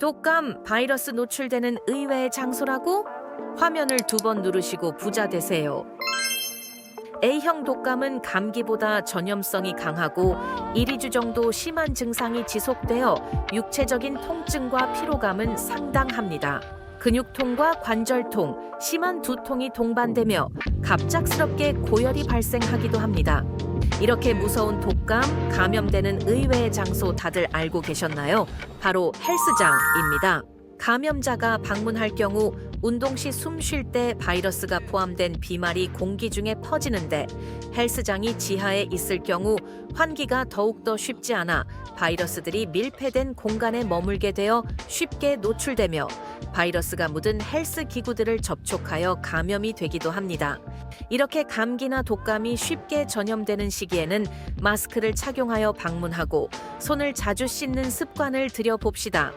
독감 바이러스 노출되는 의외의 장소라고? 화면을 두 번 누르시고 부자 되세요. A형 독감은 감기보다 전염성이 강하고 1, 2주 정도 심한 증상이 지속되어 육체적인 통증과 피로감은 상당합니다. 근육통과 관절통, 심한 두통이 동반되며 갑작스럽게 고열이 발생하기도 합니다. 이렇게 무서운 독감, 감염되는 의외의 장소 다들 알고 계셨나요? 바로 헬스장입니다. 감염자가 방문할 경우 운동 시 숨 쉴 때 바이러스가 포함된 비말이 공기 중에 퍼지는데 헬스장이 지하에 있을 경우 환기가 더욱더 쉽지 않아 바이러스들이 밀폐된 공간에 머물게 되어 쉽게 노출되며 바이러스가 묻은 헬스 기구들을 접촉하여 감염이 되기도 합니다. 이렇게 감기나 독감이 쉽게 전염되는 시기에는 마스크를 착용하여 방문하고 손을 자주 씻는 습관을 들여봅시다.